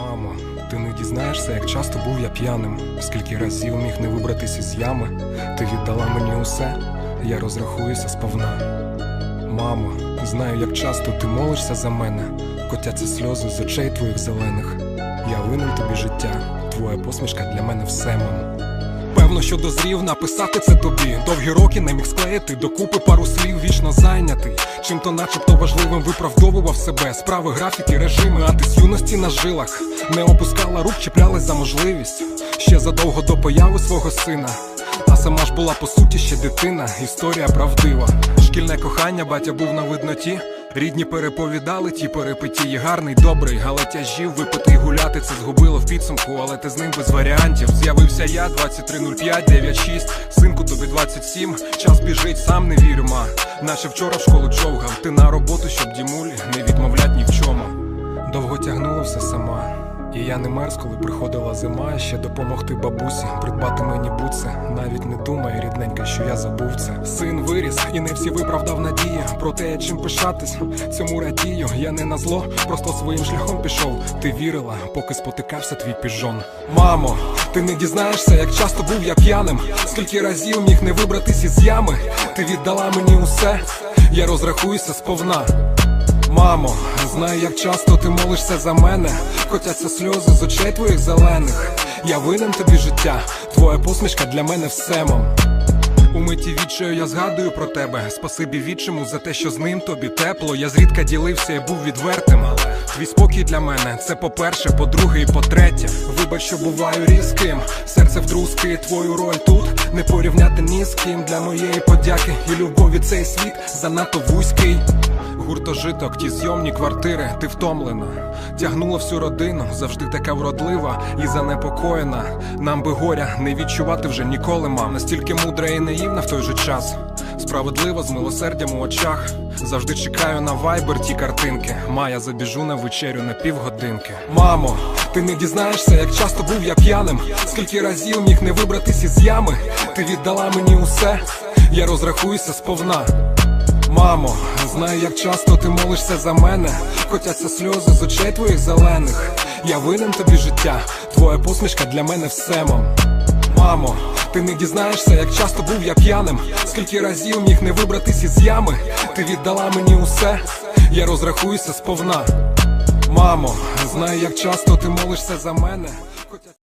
Мамо, ти не дізнаєшся, як часто був я п'яним, скільки разів міг не вибратися з ями. Ти віддала мені усе, я розрахуюся сповна. Мамо, знаю, як часто ти молишся за мене, котяться сльози з очей твоїх зелених. Я винен тобі життя, твоя посмішка для мене все, мам. Певно, що дозрів написати це тобі. Довгі роки не міг склеїти докупи пару слів, вічно зайнятий. Чим то начебто важливим виправдовував себе. Справи, графіки, режими, а ти з юності на жилах. Не опускала рук, чіплялась за можливість. Ще задовго до появи свого сина. А сама ж була по суті ще дитина, історія правдива. Шкільне кохання, батя був на видноті. Рідні переповідали ті перепитії, гарний, добрий, але тяжів випити гуляти це згубило в підсумку, але ти з ним без варіантів. З'явився я 2305 96 Синку тобі 27 Час біжить, сам не вірю, ма. Наче вчора в школу човгав. Ти на роботу, щоб дімулі я не мерз, коли приходила зима, ще допомогти бабусі, придбати мені буци. Навіть не думай, рідненька, що я забув це. Син виріс, і не всі виправдав надії. Проте я чим пишатись, цьому радію. Я не на зло, просто своїм шляхом пішов. Ти вірила, поки спотикався твій піжон. Мамо, ти не дізнаєшся, як часто був я п'яним. Скільки разів міг не вибратись із ями. Ти віддала мені усе, я розрахуюся сповна. Мамо, знаю, як часто ти молишся за мене, котяться сльози з очей твоїх зелених. Я винен тобі життя, твоя посмішка для мене все, мам. У миті відчаю я згадую про тебе. Спасибі відчиму за те, що з ним тобі тепло. Я зрідка ділився і був відвертим. Твій спокій для мене це по-перше, по-друге і по-третє. Вибач, що буваю різким. Серце втрузки, твою роль тут не порівняти ні з ким для моєї подяки і любові цей світ занадто вузький. Гуртожиток, ті зйомні квартири, ти втомлена. Тягнула всю родину, завжди така вродлива і занепокоєна. Нам би горя не відчувати вже ніколи, мам. Настільки мудра і наївна в той же час. Справедлива з милосердям у очах. Завжди чекаю на вайбер ті картинки. Мая забіжу на вечерю на півгодинки. Мамо, ти не дізнаєшся, як часто був я п'яним. Скільки разів міг не вибратись із ями. Ти віддала мені усе, я розрахуюся сповна. Мамо, знаю, як часто ти молишся за мене, котяться сльози з очей твоїх зелених. Я винен тобі життя, твоя посмішка для мене все, мам. Мамо, ти не дізнаєшся, як часто був я п'яним. Скільки разів міг не вибратись із ями. Ти віддала мені усе, я розрахуюся сповна. Мамо, знаю, як часто ти молишся за мене.